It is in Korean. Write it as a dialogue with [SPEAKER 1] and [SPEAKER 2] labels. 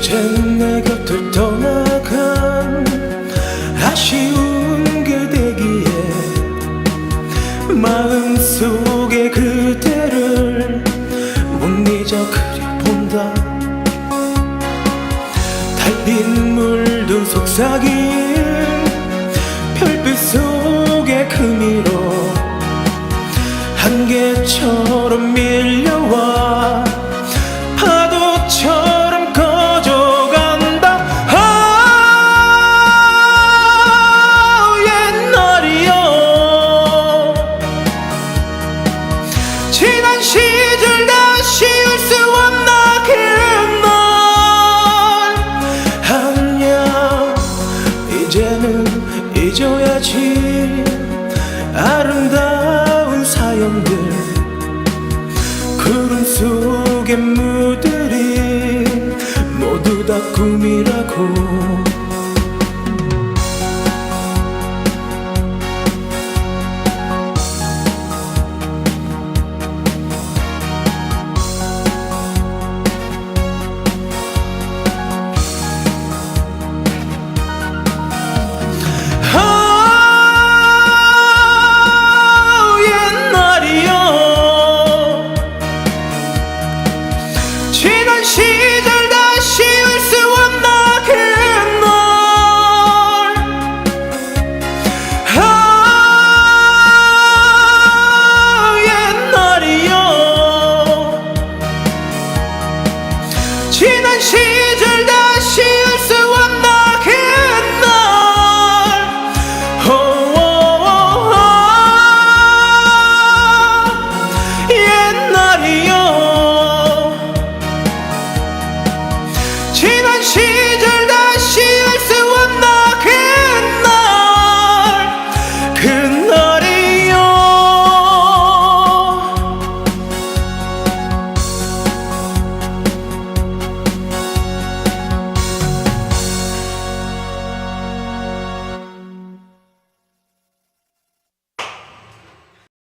[SPEAKER 1] 이젠 내 곁을 떠나간 아쉬운 그대기에 마음속에 그대를 못 잊어 그려본다. 달빛 물든 속삭임 별빛 속의 금이로 한계처럼 밀려와 파도처럼 아름다운 사연들 구름 속의 무들이 모두 다 꿈이라고 지난 시절 다시 올 수 없나 그날. 아 옛날이여. 지난